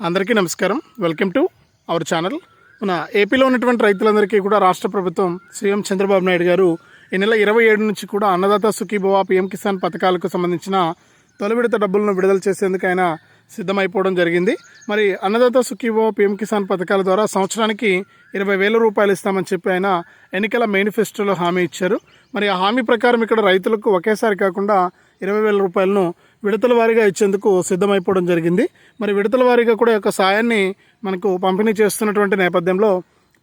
అందరికీ నమస్కారం. Welcome to our channel మన ఏపీలో ఉన్నటువంటి రైతులందరికీ కూడా రాష్ట్ర ప్రభుత్వం సీఎం చంద్రబాబు నాయుడు గారు ఈ నెల ఇరవై ఏడు నుంచి కూడా అన్నదాత సుఖీభవ పిఎం కిసాన్ పథకాలకు సంబంధించిన తొలి విడత డబ్బులను విడుదల చేసేందుకు ఆయన సిద్ధమైపోవడం జరిగింది. మరి అన్నదాత సుఖీభవ పిఎం కిసాన్ పథకాల ద్వారా సంవత్సరానికి ఇరవై వేల రూపాయలు ఇస్తామని చెప్పి ఆయన ఎన్నికల మేనిఫెస్టోలో హామీ ఇచ్చారు. మరి ఆ హామీ ప్రకారం ఇక్కడ రైతులకు ఒకేసారి కాకుండా ఇరవై వేల రూపాయలను విడతల వారీగా ఇచ్చేందుకు సిద్ధమైపోవడం జరిగింది. మరి విడతల వారీగా కూడా యొక్క సాయాన్ని మనకు పంపిణీ చేస్తున్నటువంటి నేపథ్యంలో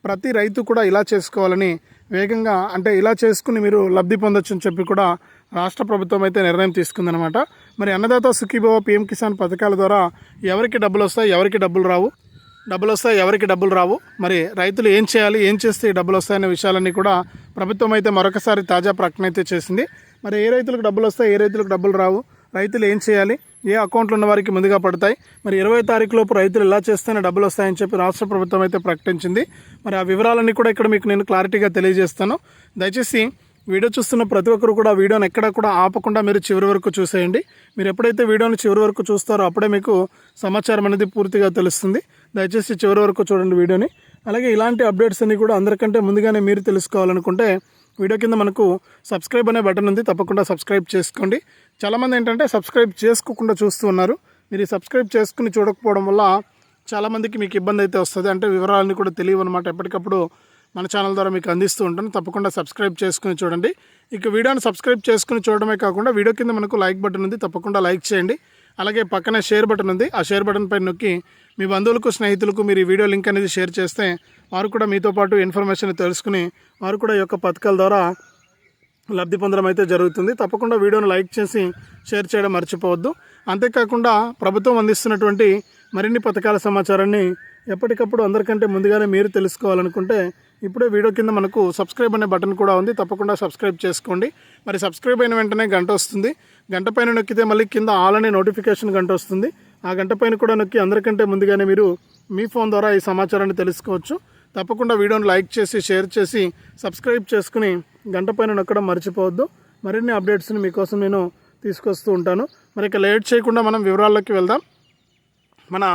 ప్రతి రైతు కూడా ఇలా చేసుకోవాలని వేగంగా అంటే ఇలా చేసుకుని మీరు లబ్ధి పొందొచ్చు అని చెప్పి కూడా రాష్ట్ర ప్రభుత్వం అయితే నిర్ణయం తీసుకుందనమాట మరి అన్నదాత సుఖీభవ పీఎం కిసాన్ పథకాల ద్వారా ఎవరికి డబ్బులు వస్తాయి ఎవరికి డబ్బులు రావు? డబ్బులు వస్తాయి ఎవరికి డబ్బులు రావు? మరి రైతులు ఏం చేయాలి ఏం చేస్తే డబ్బులు వస్తాయనే విషయాలన్నీ కూడా ప్రభుత్వం అయితే మరొకసారి తాజా ప్రకటన అయితే చేసింది. మరి ఏ రైతులకు డబ్బులు వస్తాయి ఏ రైతులకు డబ్బులు రావు రైతులు ఏం చేయాలి ఏ అకౌంట్లు ఉన్న వారికి ముందుగా పడతాయి. మరి ఇరవై తారీఖు లోపు రైతులు ఎలా చేస్తేనే డబ్బులు వస్తాయని చెప్పి రాష్ట్ర ప్రభుత్వం అయితే ప్రకటించింది. మరి ఆ వివరాలన్నీ కూడా ఇక్కడ మీకు నేను క్లారిటీగా తెలియజేస్తాను. దయచేసి వీడియో చూస్తున్న ప్రతి ఒక్కరు కూడా వీడియోని ఎక్కడ కూడా ఆపకుండా మీరు చివరి వరకు చూసేయండి. మీరు ఎప్పుడైతే వీడియోని చివరి వరకు చూస్తారో అప్పుడే మీకు సమాచారం అనేది పూర్తిగా తెలుస్తుంది. దయచేసి చివరి వరకు చూడండి వీడియోని. అలాగే ఇలాంటి అప్డేట్స్ అన్నీ కూడా అందరికంటే ముందుగానే మీరు తెలుసుకోవాలనుకుంటే వీడియో కింద మనకు సబ్స్క్రైబ్ అనే బటన్ ఉంది తప్పకుండా సబ్స్క్రైబ్ చేసుకోండి. చాలామంది ఏంటంటే సబ్స్క్రైబ్ చేసుకోకుండా చూస్తూ ఉన్నారు. మీరు సబ్స్క్రైబ్ చేసుకుని చూడకపోవడం వల్ల చాలామందికి మీకు ఇబ్బంది అయితే వస్తుంది. అంటే వివరాలని కూడా తెలియవు అనమాట ఎప్పటికప్పుడు మన ఛానల్ ద్వారా మీకు అందిస్తూ ఉంటాను. తప్పకుండా సబ్స్క్రైబ్ చేసుకుని చూడండి. ఇక వీడియోని సబ్స్క్రైబ్ చేసుకుని చూడడమే కాకుండా వీడియో కింద మనకు లైక్ బటన్ ఉంది తప్పకుండా లైక్ చేయండి. అలాగే పక్కనే షేర్ బటన్ ఉంది. ఆ షేర్ బటన్ పైన నొక్కి మీ బంధువులకు స్నేహితులకు మీరు ఈ వీడియో లింక్ అనేది షేర్ చేస్తే వారు కూడా మీతో పాటు ఇన్ఫర్మేషన్ తెలుసుకుని వారు కూడా ఈ యొక్క పథకాల ద్వారా లబ్ధి పొందడం అయితే జరుగుతుంది. తప్పకుండా వీడియోను లైక్ చేసి షేర్ చేయడం మర్చిపోవద్దు. అంతేకాకుండా ప్రభుత్వం అందిస్తున్నటువంటి మరిన్ని పథకాల సమాచారాన్ని ఎప్పటికప్పుడు అందరికంటే ముందుగానే మీరు తెలుసుకోవాలనుకుంటే ఇప్పుడే వీడియో కింద మనకు సబ్స్క్రైబ్ అనే బటన్ కూడా ఉంది. తప్పకుండా సబ్స్క్రైబ్ చేసుకోండి. మరి సబ్స్క్రైబ్ అయిన వెంటనే గంట వస్తుంది. గంట పైన నొక్కితే మళ్ళీ కింద ఆల్ అనే నోటిఫికేషన్ గంట వస్తుంది. ఆ గంట పైన కూడా నొక్కి అందరికంటే ముందుగానే మీరు మీ ఫోన్ ద్వారా ఈ సమాచారాన్ని తెలుసుకోవచ్చు. తప్పకుండా వీడియోని లైక్ చేసి షేర్ చేసి సబ్స్క్రైబ్ చేసుకుని గంట పైన నొక్కడం మర్చిపోవద్దు. మరిన్ని అప్డేట్స్ని మీకోసం నేను తీసుకొస్తూ ఉంటాను. మరి ఇక లేట్ చేయకుండా మనం వివరాల్లోకి వెళ్దాం. మన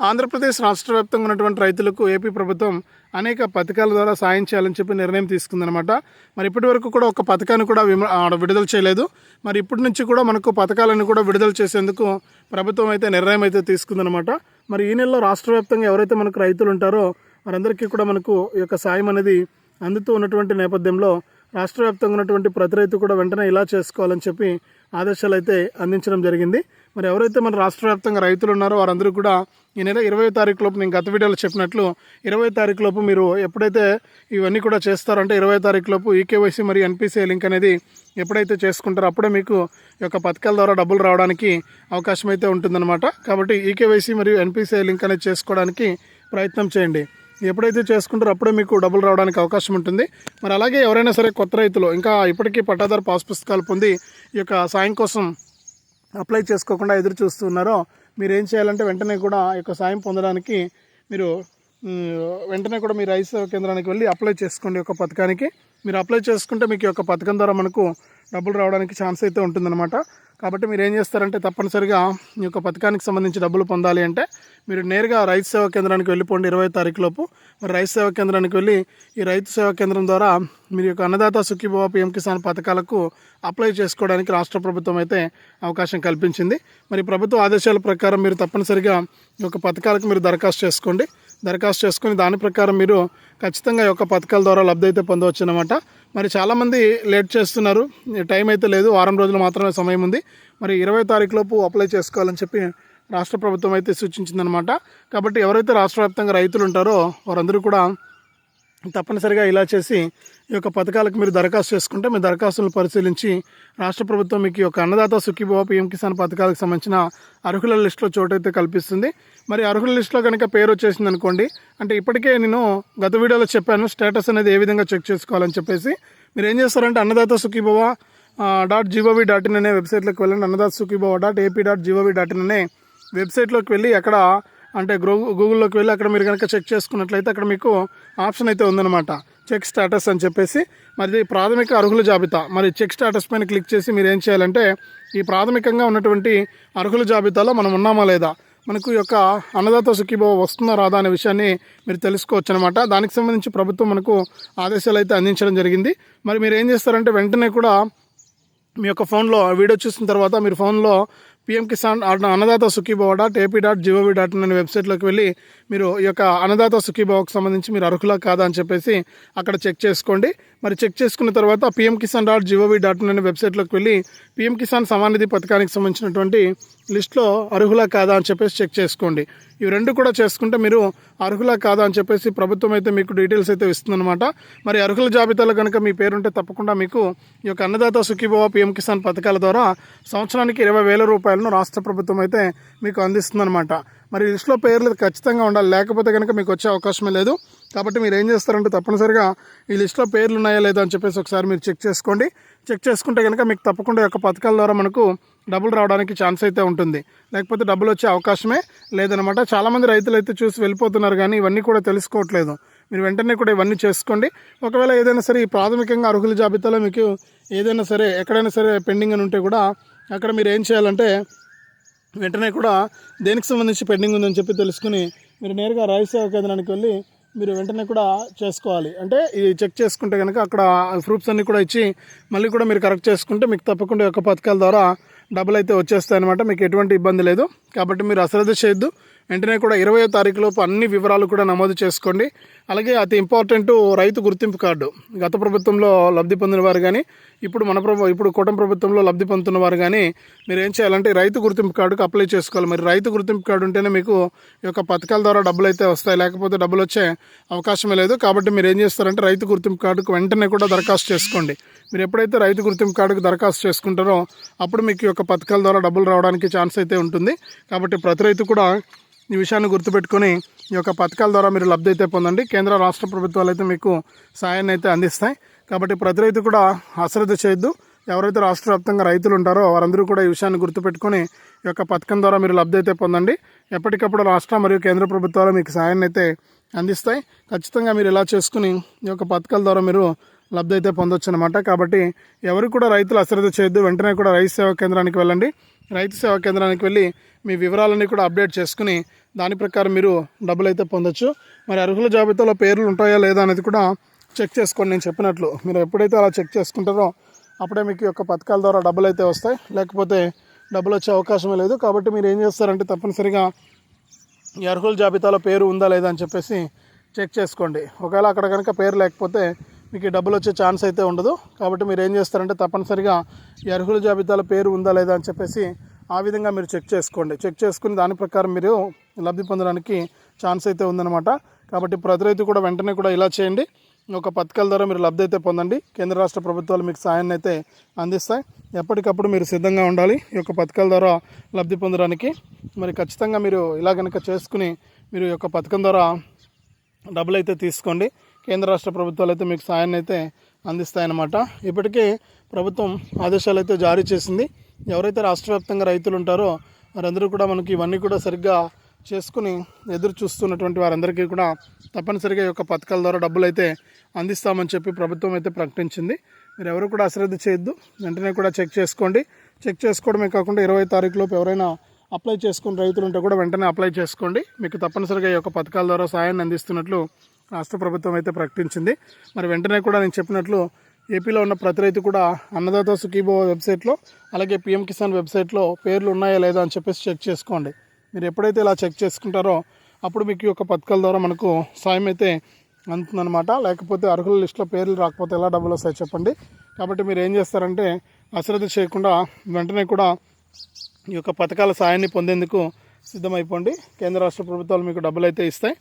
ఆంధ్రప్రదేశ్ రాష్ట్ర వ్యాప్తంగా ఉన్నటువంటి రైతులకు ఏపీ ప్రభుత్వం అనేక పథకాల ద్వారా సాయం చేయాలని చెప్పి నిర్ణయం తీసుకుందనమాట మరి ఇప్పటి వరకు కూడా ఒక పథకాన్ని కూడా విమ- ఆడ విడుదల చేయలేదు. మరి ఇప్పటి నుంచి కూడా మనకు పథకాలను కూడా విడుదల చేసేందుకు ప్రభుత్వం అయితే నిర్ణయం అయితే తీసుకుందనమాట మరి ఈ నెలలో రాష్ట్ర వ్యాప్తంగా ఎవరైతే మనకు రైతులు ఉంటారో వారందరికీ కూడా మనకు ఈ యొక్క సాయం అనేది అందుతూ ఉన్నటువంటి నేపథ్యంలో రాష్ట్ర వ్యాప్తంగా ఉన్నటువంటి ప్రతి రైతు కూడా వెంటనే ఇలా చేసుకోవాలని చెప్పి ఆదేశాలు అయితే అందించడం జరిగింది. మరి ఎవరైతే మన రాష్ట్ర వ్యాప్తంగా రైతులు ఉన్నారో వారందరూ కూడా ఈ నెల ఇరవై తారీఖు లోపు నేను గత వీడియోలో చెప్పినట్లు ఇరవై తారీఖు లోపు మీరు ఎప్పుడైతే ఇవన్నీ కూడా చేస్తారంటే ఇరవై తారీఖు లోపు ఈకేవైసీ మరియు ఎన్పిసిఐ లింక్ అనేది ఎప్పుడైతే చేసుకుంటారో అప్పుడే మీకు ఈ యొక్క పథకాల ద్వారా డబ్బులు రావడానికి అవకాశం అయితే ఉంటుందన్నమాట. కాబట్టి ఈకేవైసీ మరియు ఎన్పిసిఐ లింక్ అనేది చేసుకోవడానికి ప్రయత్నం చేయండి. ఎప్పుడైతే చేసుకుంటారో అప్పుడే మీకు డబ్బులు రావడానికి అవకాశం ఉంటుంది. మరి అలాగే ఎవరైనా సరే కొత్త రైతులు ఇంకా ఇప్పటికీ పట్టాదారు పాస్ పుస్తకాలు పొంది ఈ యొక్క సాయం కోసం అప్లై చేసుకోకుండా ఎదురు చూస్తున్నారో మీరు ఏం చేయాలంటే వెంటనే కూడా ఈ యొక్క సాయం పొందడానికి మీరు వెంటనే కూడా మీ రైతు కేంద్రానికి వెళ్ళి అప్లై చేసుకోండి ఒక పథకానికి. మీరు అప్లై చేసుకుంటే మీకు యొక్క పథకం ద్వారా మనకు డబ్బులు రావడానికి ఛాన్స్ అయితే ఉంటుందన్నమాట. కాబట్టి మీరు ఏం చేస్తారంటే తప్పనిసరిగా ఈ యొక్క పథకానికి సంబంధించి డబ్బులు పొందాలి అంటే మీరు నేరుగా రైతు సేవా కేంద్రానికి వెళ్ళిపోండి ఇరవై తారీఖు లోపు. మరి రైతు సేవా కేంద్రానికి వెళ్ళి ఈ రైతు సేవా కేంద్రం ద్వారా మీరు యొక్క అన్నదాత సుఖీభవ పిఎం కిసాన్ పథకాలకు అప్లై చేసుకోవడానికి రాష్ట్ర ప్రభుత్వం అయితే అవకాశం కల్పించింది. మరి ప్రభుత్వ ఆదేశాల ప్రకారం మీరు తప్పనిసరిగా ఈ యొక్క పథకాలకు మీరు దరఖాస్తు చేసుకోండి. దరఖాస్తు చేసుకుని దాని ప్రకారం మీరు ఖచ్చితంగా ఈ యొక్క పథకాల ద్వారా లబ్ధి అయితే పొందవచ్చు అనమాట మరి చాలామంది లేట్ చేస్తున్నారు. టైం అయితే లేదు. వారం రోజులు మాత్రమే సమయం ఉంది. మరి ఇరవై తారీఖు లోపు అప్లై చేసుకోవాలని చెప్పి రాష్ట్ర ప్రభుత్వం అయితే సూచించిందనమాట కాబట్టి ఎవరైతే రాష్ట్ర వ్యాప్తంగా రైతులు ఉంటారో వారందరూ కూడా తప్పనిసరిగా ఇలా చేసి ఈ యొక్క పథకాలకు మీరు దరఖాస్తు చేసుకుంటే మీ దరఖాస్తులను పరిశీలించి రాష్ట్ర ప్రభుత్వం మీకు ఈ యొక్క అన్నదాత సుఖీభవ పిఎం కిసాన్ పథకాలకు సంబంధించిన అర్హుల లిస్టులో చోటైతే కల్పిస్తుంది. మరి అర్హుల లిస్టులో కనుక పేరు వచ్చేసింది అనుకోండి అంటే ఇప్పటికే నేను గత వీడియోలో చెప్పాను స్టేటస్ అనేది ఏ విధంగా చెక్ చేసుకోవాలని చెప్పేసి. మీరు ఏం చేస్తారంటే Annadata Sukhibhava dot GOV dot in అనే వెబ్సైట్లోకి వెళ్ళండి. Annadata Sukhibhava dot AP dot GOV dot in అనే వెబ్సైట్లోకి వెళ్ళి అక్కడ అంటే గ్రూ గూగుల్లోకి వెళ్ళి అక్కడ మీరు కనుక చెక్ చేసుకున్నట్లయితే అక్కడ మీకు ఆప్షన్ అయితే ఉందన్నమాట. చెక్ స్టేటస్ అని చెప్పేసి. మరి ప్రాథమిక అర్హుల జాబితా. మరి చెక్ స్టేటస్ పైన క్లిక్ చేసి మీరు ఏం చేయాలంటే ఈ ప్రాథమికంగా ఉన్నటువంటి అర్హుల జాబితాలో మనం ఉన్నామా లేదా? మనకు యొక్క అన్నదాత సుఖీభావ వస్తుందా రాదా అనే విషయాన్ని మీరు తెలుసుకోవచ్చు అనమాట దానికి సంబంధించి ప్రభుత్వం మనకు ఆదేశాలు అయితే అందించడం జరిగింది. మరి మీరు ఏం చేస్తారంటే వెంటనే కూడా మీ యొక్క ఫోన్లో వీడియో చూసిన తర్వాత మీరు ఫోన్లో PM Kisan Annadata Sukhibhava dot AP dot GOV dot in అనే వెబ్సైట్లోకి వెళ్ళి మీరు ఈ యొక్క అన్నదాత సుఖీభావకు సంబంధించి మీరు అర్హులా కాదా అని చెప్పేసి అక్కడ చెక్ చేసుకోండి. మరి చెక్ చేసుకున్న తర్వాత PM Kisan dot GOV dot in అనే వెబ్సైట్లోకి వెళ్ళి పిఎం కిసాన్ సమానిధి పథకానికి సంబంధించినటువంటి లిస్ట్లో అర్హులా కాదా అని చెప్పేసి చెక్ చేసుకోండి. ఇవి రెండు కూడా చేసుకుంటే మీరు అర్హులా కాదా అని చెప్పేసి ప్రభుత్వం అయితే మీకు డీటెయిల్స్ అయితే ఇస్తుందన్నమాట. మరి అర్హుల జాబితాలో కనుక మీ పేరుంటే తప్పకుండా మీకు ఈ యొక్క అన్నదాత సుఖీభవ పిఎం కిసాన్ పథకాల ద్వారా సంవత్సరానికి ఇరవై వేల రూపాయలను రాష్ట్ర ప్రభుత్వం అయితే మీకు అందిస్తుందన్నమాట. మరి లిస్ట్లో లిస్టులో పేర్లు ఖచ్చితంగా ఉండాలి. లేకపోతే కనుక మీకు వచ్చే అవకాశమే లేదు. కాబట్టి మీరు ఏం చేస్తారంటే తప్పనిసరిగా ఈ లిస్ట్లో పేర్లు ఉన్నాయా లేదా అని చెప్పేసి ఒకసారి మీరు చెక్ చేసుకోండి. చెక్ చేసుకుంటే కనుక మీకు తప్పకుండా యొక్క పథకాల ద్వారా మనకు డబ్బులు రావడానికి ఛాన్స్ అయితే ఉంటుంది. లేకపోతే డబ్బులు వచ్చే అవకాశమే లేదనమాట చాలామంది రైతులు అయితే చూసి వెళ్ళిపోతున్నారు కానీ ఇవన్నీ కూడా తెలుసుకోవట్లేదు. మీరు వెంటనే కూడా ఇవన్నీ చేసుకోండి. ఒకవేళ ఏదైనా సరే ఈ ప్రాథమికంగా అర్హుల జాబితాలో మీకు ఏదైనా సరే ఎక్కడైనా సరే పెండింగ్ అని ఉంటే కూడా అక్కడ మీరు ఏం చేయాలంటే వెంటనే కూడా దేనికి సంబంధించి పెండింగ్ ఉందని చెప్పి తెలుసుకుని మీరు నేరుగా రైతు సేవా కేంద్రానికి వెళ్ళి మీరు వెంటనే కూడా చేసుకోవాలి. అంటే ఇది చెక్ చేసుకుంటే కనుక అక్కడ ప్రూఫ్స్ అన్నీ కూడా ఇచ్చి మళ్ళీ కూడా మీరు కరెక్ట్ చేసుకుంటే మీకు తప్పకుండా యొక్క పథకాల ద్వారా డబ్బులు అయితే వచ్చేస్తాయి అనమాట మీకు ఎటువంటి ఇబ్బంది లేదు. కాబట్టి మీరు అశ్రద్ధ చేయొద్దు. వెంటనే కూడా ఇరవయో తారీఖు లోపు అన్ని వివరాలు కూడా నమోదు చేసుకోండి. అలాగే అతి ఇంపార్టెంట్ రైతు గుర్తింపు కార్డు. గత ప్రభుత్వంలో లబ్ధి పొందిన వారు కానీ ఇప్పుడు మన ప్రభు ఇప్పుడు కూటమి ప్రభుత్వంలో లబ్ధి పొందుతున్న వారు కానీ మీరు ఏం చేయాలంటే రైతు గుర్తింపు కార్డుకు అప్లై చేసుకోవాలి. మరి రైతు గుర్తింపు కార్డు ఉంటేనే మీకు ఈ యొక్క పథకాల ద్వారా డబ్బులు అయితే వస్తాయి. లేకపోతే డబ్బులు వచ్చే అవకాశమే లేదు. కాబట్టి మీరు ఏం చేస్తారంటే రైతు గుర్తింపు కార్డుకు వెంటనే కూడా దరఖాస్తు చేసుకోండి. మీరు ఎప్పుడైతే రైతు గుర్తింపు కార్డుకు దరఖాస్తు చేసుకుంటారో అప్పుడు మీకు ఈ యొక్క పథకాల ద్వారా డబ్బులు రావడానికి ఛాన్స్ అయితే ఉంటుంది. కాబట్టి ప్రతి రైతు కూడా ఈ విషయాన్ని గుర్తుపెట్టుకొని ఈ యొక్క పథకాల ద్వారా మీరు లబ్ధి అయితే పొందండి. కేంద్ర రాష్ట్ర ప్రభుత్వాలు అయితే మీకు సాయాన్ని అయితే అందిస్తాయి. కాబట్టి ప్రతి రైతు కూడా అశ్రద్ధ చేయొద్దు. ఎవరైతే రాష్ట్ర వ్యాప్తంగా రైతులు ఉంటారో వారందరూ కూడా ఈ విషయాన్ని గుర్తుపెట్టుకొని ఈ యొక్క పథకం ద్వారా మీరు లబ్ధి అయితే పొందండి. ఎప్పటికప్పుడు రాష్ట్ర మరియు కేంద్ర ప్రభుత్వాలు మీకు సాయాన్ని అయితే అందిస్తాయి. ఖచ్చితంగా మీరు ఇలా చేసుకుని ఈ యొక్క పథకాల ద్వారా మీరు లబ్ధి అయితే పొందొచ్చు అనమాట కాబట్టి ఎవరు కూడా రైతులు అశ్రద్ధ చేయొద్దు. వెంటనే కూడా రైతు సేవా కేంద్రానికి వెళ్ళండి. రైతు సేవా కేంద్రానికి వెళ్ళి మీ వివరాలన్నీ కూడా అప్డేట్ చేసుకుని దాని ప్రకారం మీరు డబ్బులు అయితే పొందొచ్చు. మరి అర్హుల జాబితాలో పేర్లు ఉంటాయా లేదా అనేది కూడా చెక్ చేసుకోండి. నేను చెప్పినట్లు మీరు ఎప్పుడైతే అలా చెక్ చేసుకుంటారో అప్పుడే మీకు యొక్క పథకాల ద్వారా డబ్బులు అయితే వస్తాయి. లేకపోతే డబ్బులు వచ్చే అవకాశమే లేదు. కాబట్టి మీరు ఏం చేస్తారంటే తప్పనిసరిగా ఈ అర్హుల జాబితాలో పేరు ఉందా లేదా అని చెప్పేసి చెక్ చేసుకోండి. ఒకవేళ అక్కడ కనుక పేరు లేకపోతే మీకు డబ్బులు వచ్చే ఛాన్స్ అయితే ఉండదు. కాబట్టి మీరు ఏం చేస్తారంటే తప్పనిసరిగా ఈ అర్హుల జాబితాలో పేరు ఉందా లేదా అని చెప్పేసి ఆ విధంగా మీరు చెక్ చేసుకోండి. చెక్ చేసుకుని దాని ప్రకారం మీరు లబ్ధి పొందడానికి ఛాన్స్ అయితే ఉందన్నమాట. కాబట్టి ప్రతి రైతు కూడా వెంటనే కూడా ఇలా చేయండి. ఒక యొక్క పథకాల ద్వారా మీరు లబ్ధి అయితే పొందండి. కేంద్ర రాష్ట్ర ప్రభుత్వాలు మీకు సాయాన్ని అయితే అందిస్తాయి. ఎప్పటికప్పుడు మీరు సిద్ధంగా ఉండాలి. ఈ యొక్క పథకాల ద్వారా లబ్ధి పొందడానికి. మరి ఖచ్చితంగా మీరు ఇలా కనుక చేసుకుని మీరు ఈ యొక్క పథకం ద్వారా డబ్బులు అయితే తీసుకోండి. కేంద్ర రాష్ట్ర ప్రభుత్వాలు అయితే మీకు సాయాన్ని అయితే అందిస్తాయన్నమాట. ఇప్పటికే ప్రభుత్వం ఆదేశాలు అయితే జారీ చేసింది. ఎవరైతే రాష్ట్ర వ్యాప్తంగా రైతులు ఉంటారో వారందరూ కూడా మనకి ఇవన్నీ కూడా సరిగ్గా చేసుకుని ఎదురు చూస్తున్నటువంటి వారందరికీ కూడా తప్పనిసరిగా ఈ యొక్క పథకాల ద్వారా డబ్బులు అయితే అందిస్తామని చెప్పి ప్రభుత్వం అయితే ప్రకటించింది. మీరు ఎవరు కూడా అశ్రద్ధ చేయొద్దు. వెంటనే కూడా చెక్ చేసుకోండి. చెక్ చేసుకోవడమే కాకుండా ఇరవై తారీఖులోపు ఎవరైనా అప్లై చేసుకుని రైతులు ఉంటే కూడా వెంటనే అప్లై చేసుకోండి. మీకు తప్పనిసరిగా ఈ యొక్క పథకాల ద్వారా సాయాన్ని అందిస్తున్నట్లు రాష్ట్ర ప్రభుత్వం అయితే ప్రకటించింది. మరి వెంటనే కూడా నేను చెప్పినట్లు ఏపీలో ఉన్న ప్రతి రైతు కూడా అన్నదాత సుఖీభవ వెబ్సైట్లో అలాగే పిఎం కిసాన్ వెబ్సైట్లో పేర్లు ఉన్నాయా లేదా అని చెప్పేసి చెక్ చేసుకోండి. మీరు ఎప్పుడైతే ఇలా చెక్ చేసుకుంటారో అప్పుడు మీకు ఈ యొక్క పథకాల ద్వారా మనకు సాయం అయితే అందుతుందనమాట లేకపోతే అర్హుల లిస్టులో పేర్లు రాకపోతే ఎలా డబ్బులు వస్తాయి చెప్పండి. కాబట్టి మీరు ఏం చేస్తారంటే అశ్రద్ధ చేయకుండా వెంటనే కూడా ఈ యొక్క పథకాల సాయాన్ని పొందేందుకు సిద్ధమైపోండి. కేంద్ర రాష్ట్ర ప్రభుత్వాలు మీకు డబ్బులు అయితే ఇస్తాయి.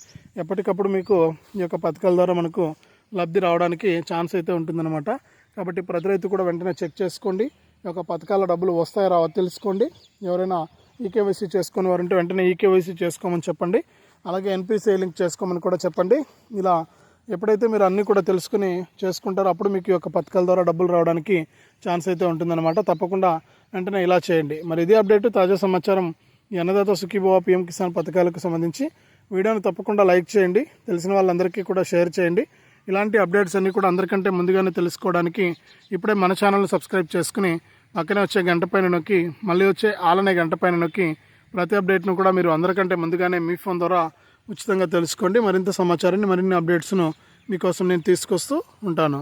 ఎప్పటికప్పుడు మీకు ఈ యొక్క పథకాల ద్వారా మనకు లబ్ధి రావడానికి ఛాన్స్ అయితే ఉంటుందన్నమాట. కాబట్టి ప్రతి రైతు కూడా వెంటనే చెక్ చేసుకోండి. ఈ యొక్క పథకాల డబ్బులు వస్తాయో రావో తెలుసుకోండి. ఎవరైనా ఈకేవైసీ చేసుకుని వారంటే వెంటనే ఈకేవైసీ చేసుకోమని చెప్పండి. అలాగే ఎన్పిసిఐ లింక్ చేసుకోమని కూడా చెప్పండి. ఇలా ఎప్పుడైతే మీరు అన్నీ కూడా తెలుసుకుని చేసుకుంటారో అప్పుడు మీకు ఈ యొక్క పథకాల ద్వారా డబ్బులు రావడానికి ఛాన్స్ అయితే ఉంటుందన్నమాట. తప్పకుండా వెంటనే ఇలా చేయండి. మరి ఇదే అప్డేట్ తాజా సమాచారం ఈ అన్నదాత సుఖీభవ పిఎం కిసాన్ పథకాలకు సంబంధించి. వీడియోను తప్పకుండా లైక్ చేయండి. తెలిసిన వాళ్ళందరికీ కూడా షేర్ చేయండి. ఇలాంటి అప్డేట్స్ అన్నీ కూడా అందరికంటే ముందుగానే తెలుసుకోవడానికి ఇప్పుడే మన ఛానల్ని సబ్స్క్రైబ్ చేసుకుని పక్కనే వచ్చే గంట పైన నొక్కి మళ్ళీ వచ్చే ఆలనే గంట పైన నొక్కి ప్రతి అప్డేట్ను కూడా మీరు అందరికంటే ముందుగానే మీ ఫోన్ ద్వారా ఉచితంగా తెలుసుకోండి. మరింత సమాచారాన్ని మరిన్ని అప్డేట్స్ను మీకోసం నేను తీసుకొస్తూ ఉంటాను.